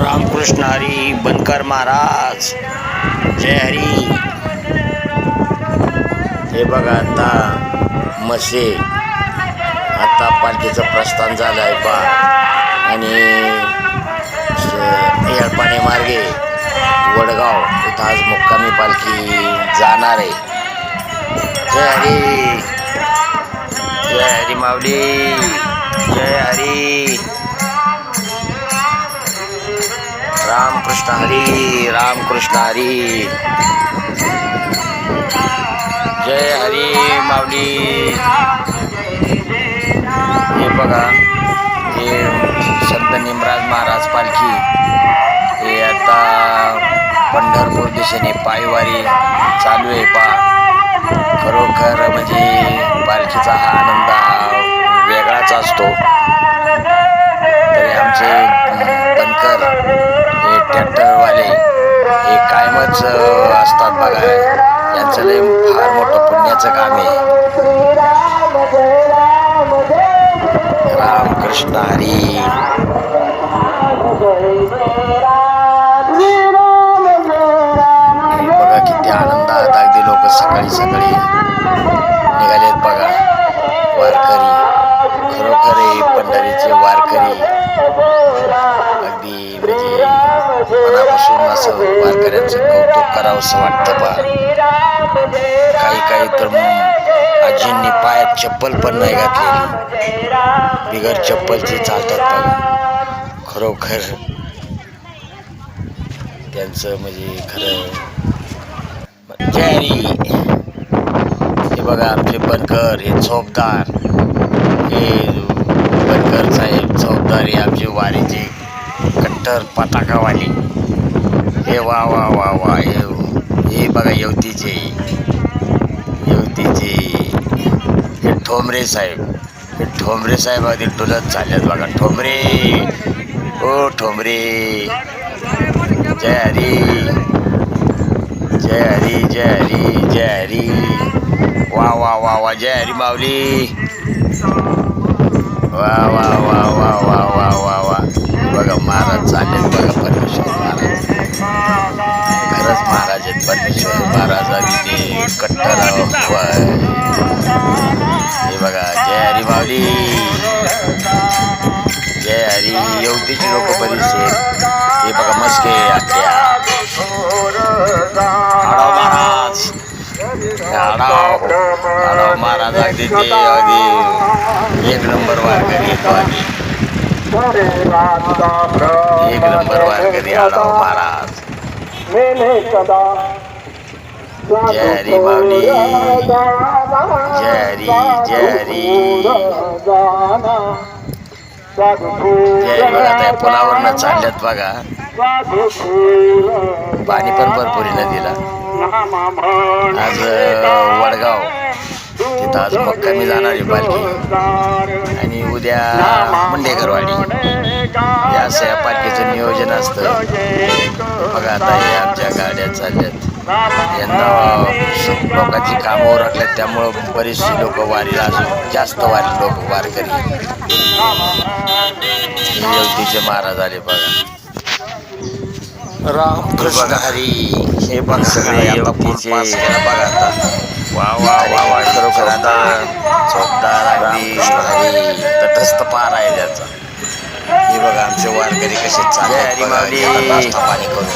रामकृष्ण हरी बनकर महाराज जय हरी. हे बघा आता मसे आता पालखीचं प्रस्थान झालं आहे पा आणि येळपाणे मार्गे वडगाव इथं आज मुक्कामी पालखी जाणार आहे. जय हरी. जय हरी माऊली. जय हरी. रामकृष्ण हरी रामकृष्ण हरी। जय हरी माऊली। हे बघा हे संत निमराज महाराज पालखी हे आता पंढरपूर दिशेने पायवारी चालू आहे पा खरोखर म्हणजे पालखीचा हा आनंद हा वेगळाच असतो. कायमच असतात बघा. यांचं लय फार मोठं पुण्याचं काम आहे. रामकृष्ण हरी. बघा किती आनंदात अगदी लोक सकाळी सकाळी निघालेत बघा. वारकरी. खरोखर पंढरीचे वारकरी. मनापासून असं वारकऱ्यांचं कौतुक करावं असं वाटतं बा. काही काही तर म- आजींनी पायात चप्पल पण नाही घातलेली. बिगर चप्पलचे चालतात पण खरोखर त्यांचं म्हणजे खरं जय हे बघा आमचे बनकर हे झोपदार हे बनकर साहेब झोपदार हे आमचे वारीचे कट्टर पताकावाले. हे वा वा वा वा हे हे बघा येवतीचे येवतीचे हे ठोंबरे साहेब हे ठोंबरे साहेब अगदी डुलत चालल्यात बघा ठोंबरे ओ ठोंबरे जय हरी जय हरी जय हरी जय हरी वा वा वा वा जय हरी माऊली वा वा वा वा वा वा वा वा बघा महाराज चालले बघा परमेश्वर महाराज खरंच महाराज आहेत परमेश्वर महाराज आणि ते कट्टर हे बघा जय हरी माऊली जय हरी येवतीची लोक बरीचसे आहेत. हे बघा मस्के आत्या आडाव महाराज आडाव आडाव महाराज अगदी ते अगदी एक नंबर वारकरी येतो आम्ही एक नंबर वारकरी आडाव महाराज जय हरी माऊली जय हरी जय हरी जय हरी बघा त्या पुलावरनं चालल्यात बघा पाणी पण भरपूर नदीला आज वडगाव तिथं आज मुक्कामी जाणार आहे पालखी आणि उद्या मुंडेकरवाडी. असं या पालखीचं नियोजन असतं. बघा आता हे आमच्या गाड्या चालल्यात. यंदा लोकांची कामं ओरखल्यात त्यामुळं बरीचशी लोक वारीला अजून जास्त वारी लोक वारकरी येवतीचे महाराज आले बघा. रामकृष्ण हरी हे बघ सगळे बघा आता. वा वा वा वा. खरोखर आता चौकदार अगदी तटस्थ पार आहे त्याचा. हे बघा आमचे वारकरी कसे चालले हरी माऊली. नाश्ता पाणी करून.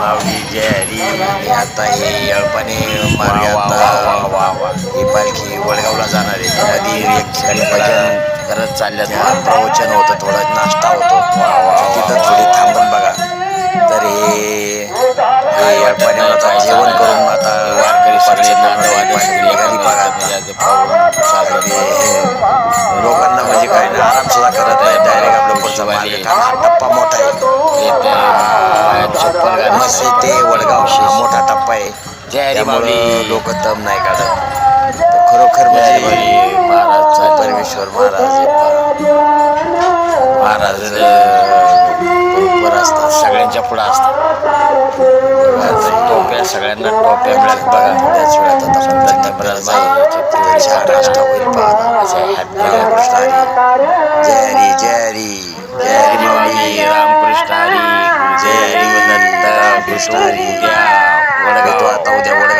माऊली जय हरी. आता हे येळपाणे मार्गे आता वा वा ही पालखी वडगावला जाणार आहे. मध्ये एक ठिकाणी भजन करत चालल्यात. प्रवचन होतं थोडं नाश्ता होतो. तिथं थोडी थांबून बघा. तर हे आता जेवण करून आता लोकांना म्हणजे काय नाही आराम सुद्धा करत आहे डायरेक्ट आपलं पुढचा मार्ग कारण हा टप्पा मोठा आहे चप्पल मस्त ते वडगाव हा मोठा टप्पा आहे त्यामुळे लोक दम नाही काढत खरोखर म्हणजे महाराज परमेश्वर महाराज महाराज बरोबर असतात सगळ्यांच्या पुढं असतात. सगळ्यांना टोप्या मिळाल्या बघा त्याच वेळात आता संपत्ती मिळाल माई चहा नाश्ता होईल. पाहता जय हरी रामकृष्ण हरी नंद कृष्ण हरी उद्या वडगाव आता उद्या वडगाव.